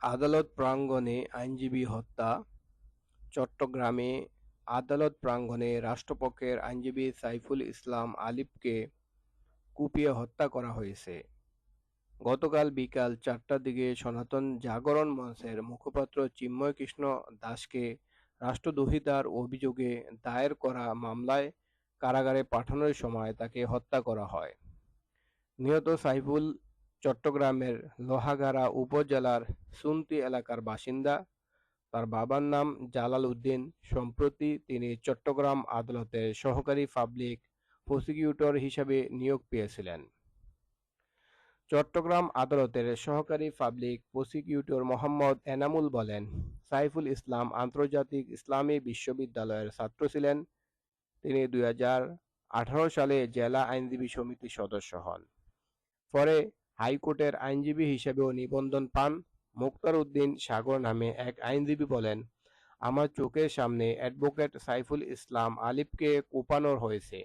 আদালত প্রাঙ্গণে আইনজীবী হত্যা, চট্টগ্রামে আদালত প্রাঙ্গণে রাষ্ট্রপক্ষের আইনজীবী সাইফুল ইসলাম আলিফকে কুপিয়ে হত্যা করা হয়েছে। গতকাল বিকাল চারটার দিকে সনাতন জাগরণ মঞ্চের মুখপাত্র চিন্ময় কৃষ্ণ দাসকে রাষ্ট্রদ্রোহিতার অভিযোগে দায়ের করা মামলায় কারাগারে পাঠানোর সময় তাকে হত্যা করা হয়। নিহত সাইফুল চট্টগ্রামের লোহাগাড়া উপজেলার সুন্তি এলাকার বাসিন্দা। তার বাবার নাম জালাল উদ্দিন। সম্প্রতি তিনি চট্টগ্রাম আদালতের সহকারী পাবলিক প্রসিকিউটর হিসাবে নিয়োগ পেয়েছিলেন। চট্টগ্রাম আদালতের সহকারী পাবলিক প্রসিকিউটর মোহাম্মদ এনামুল বলেন, সাইফুল ইসলাম আন্তর্জাতিক ইসলামী বিশ্ববিদ্যালয়ের ছাত্র ছিলেন। তিনি দুই হাজার আঠারো সালে জেলা আইনজীবী সমিতির সদস্য হন। পরে হাইকোর্টের আইনজীবী হিসেবেও নিবন্ধন পান মুক্তার উদ্দিন সাগর নামে এক আইনজীবী বলেন, আমার চোখের সামনে অ্যাডভোকেট সাইফুল ইসলাম আলিফকে কোপানোর হয়েছে।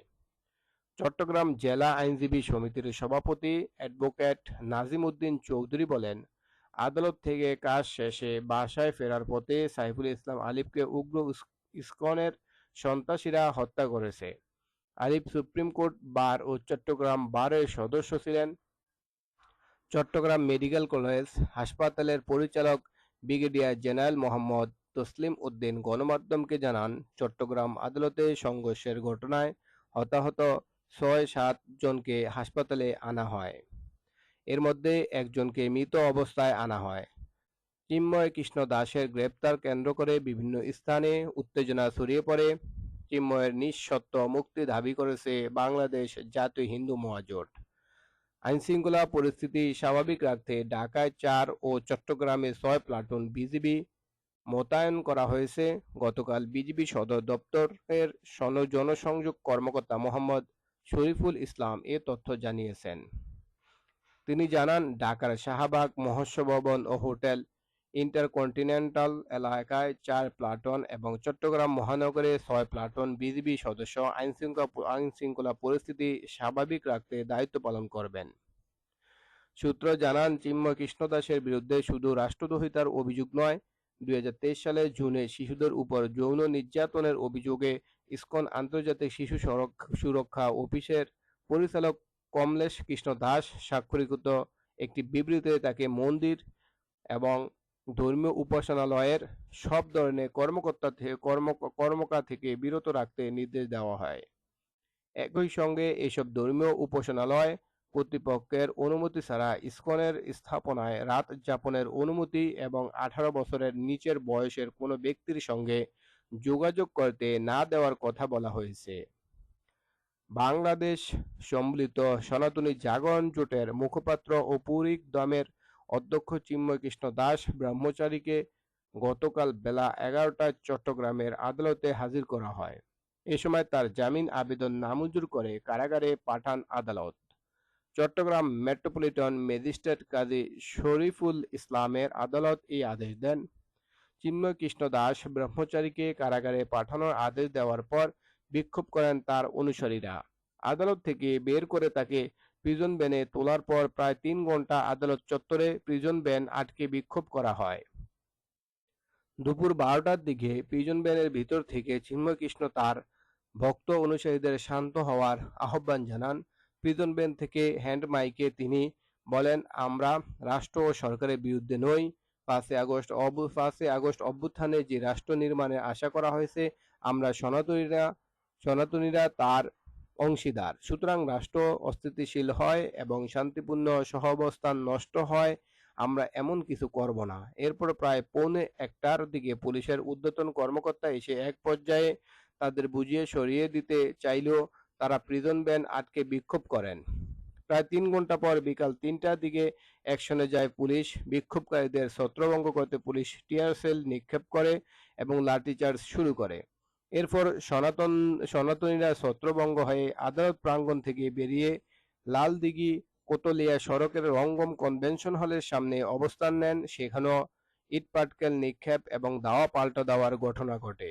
চট্টগ্রাম জেলা আইনজীবী সমিতির সভাপতি অ্যাডভোকেট নাজিম উদ্দিন চৌধুরী বলেন, আদালত থেকে কাজ শেষে বাসায় ফেরার পথে সাইফুল ইসলাম আলিফকে উগ্র ইস্কনের সন্ত্রাসীরা হত্যা করেছে। আলিফ সুপ্রিম কোর্ট বার ও চট্টগ্রাম বারের সদস্য ছিলেন চট্টগ্রাম মেডিকেল কলেজ হাসপাতালের পরিচালক ব্রিগেডিয়ার জেনারেল মোহাম্মদ তসলিম উদ্দিন গণমাধ্যমকে জানান, চট্টগ্রাম আদালতে সংঘর্ষের ঘটনায় হতাহত ছয় সাত জনকে হাসপাতালে আনা হয়। এর মধ্যে একজনকে মৃত অবস্থায় আনা হয়। চিন্ময় কৃষ্ণ দাসের গ্রেপ্তার কেন্দ্র করে বিভিন্ন স্থানে উত্তেজনা ছড়িয়ে পড়ে। চিন্ময়ের নিঃসত্ত্ব মুক্তি দাবি করেছে বাংলাদেশ জাতীয় হিন্দু মহাজোট। আইনশৃঙ্খলা পরিস্থিতি স্বাভাবিক রাখতে ঢাকায় চার ও চট্টগ্রামে ছয় প্লাটুন বিজিবি মোতায়েন করা হয়েছে। গতকাল বিজিবি সদর দপ্তরের জনসংযোগ কর্মকর্তা মোহাম্মদ শরীফুল ইসলাম এ তথ্য জানিয়েছেন। তিনি জানান, ঢাকার শাহবাগ মহস্য ভবন ও হোটেল ইন্টারকন্টিনেন্টাল এলাকায় চার প্লাটুন এবং চট্টগ্রাম মহানগরে ছয় প্লাটুন বিজিবি সদস্য আইনশৃঙ্খলা পরিস্থিতি স্বাভাবিক রাখতে দায়িত্ব পালন করবেন। সূত্র জানান, চিন্ময় কৃষ্ণদাসের বিরুদ্ধে শুধু রাষ্ট্রদ্রোহিতার অভিযোগ নয়, দুই সালের জুনে শিশুদের উপর যৌন নির্যাতনের অভিযোগে ইসকন আন্তর্জাতিক শিশু সুরক্ষা অফিসের পরিচালক কমলেশ কৃষ্ণ দাস স্বাক্ষরিত একটি বিবৃতিতে তাকে মন্দির এবং ধর্মীয় উপাসনালয়ের সব ধরনের কর্মকর্তা থেকে কর্ম কর্মকার থেকে বিরত রাখতে নির্দেশ দেওয়া হয়। একই সঙ্গে এসব ধর্মীয় উপাসনালয় কর্তৃপক্ষের অনুমতি ছাড়া ইসকনের স্থাপনায় রাত যাপনের অনুমতি এবং আঠারো বছরের নিচের বয়সের কোনো ব্যক্তির সঙ্গে যোগাযোগ করতে না দেওয়ার কথা বলা হয়েছে। বাংলাদেশ সম্মিলিত সনাতনী জাগরণ জোটের মুখপাত্র ও পুরিক দমের অধ্যক্ষ চিন্ময় কৃষ্ণ দাস ব্রহ্মচারীকে গতকাল বেলা এগারোটায় চট্টগ্রামের আদালতে হাজির করা হয়। এ সময় তার জামিন আবেদন নামঞ্জুর করে কারাগারে পাঠান আদালত। চট্টগ্রাম মেট্রোপলিটন ম্যাজিস্ট্রেট কাজী শরীফুল ইসলামের আদালত এই আদেশ দেন। চিন্ময় কৃষ্ণ দাস ব্রহ্মচারীকে কারাগারে পাঠানোর আদেশ দেওয়ার পর বিক্ষোভ করেন তার অনুসারীরা। আদালত থেকে বের করে তাকে প্রিজন ভ্যানে তোলার পর প্রায় তিন ঘণ্টা আদালত চত্বরে প্রিজন ভ্যান আটকে বিক্ষোভ করা হয়। দুপুর বারোটার দিকে প্রিজন ভ্যানের ভিতর থেকে চিন্ময় কৃষ্ণ তার ভক্ত অনুসারীদের শান্ত হওয়ার আহ্বান জানান। প্রিজন ভ্যান থেকে হ্যান্ড মাইকে তিনি বলেন, আমরা রাষ্ট্র ও সরকারের বিরুদ্ধে নই। পাঁচই আগস্ট পাঁচই আগস্ট অভ্যুত্থানে যে রাষ্ট্র নির্মাণের আশা করা হয়েছে, আমরা সনাতনীরা সনাতনীরা তার অংশীদার। সুতরাং রাষ্ট্র অস্থিতিশীল হয় এবং শান্তিপূর্ণ সহাবস্থান নষ্ট হয়, আমরা এমন কিছু করব না। এরপর প্রায় পৌনে একটার দিকে পুলিশের উদ্যতন কর্মকর্তা এসে এক পর্যায়ে তাদের বুঝিয়ে সরিয়ে দিতে চাইলেও তারা প্রিজন ব্যান আটকে বিক্ষোভ করেন। প্রায় তিন ঘণ্টা পর বিকাল তিনটার দিকে অ্যাকশনে যায় পুলিশ। বিক্ষোভকারীদের ছত্রভঙ্গ করতে পুলিশ টিয়ার সেল নিক্ষেপ করে এবং লাঠিচার্জ শুরু করে। এরপর সনাতন, সনাতনীরা ছত্রভঙ্গ হয়ে আদালত প্রাঙ্গণ থেকে বেরিয়ে লালদিঘি, কোতলিয়া সড়কের রঙ্গম কনভেনশন হলের সামনে অবস্থান নেন। সেখানেও ইটপাটকেল নিক্ষেপ এবং দাওয়া পাল্টা দেওয়ার ঘটনা ঘটে।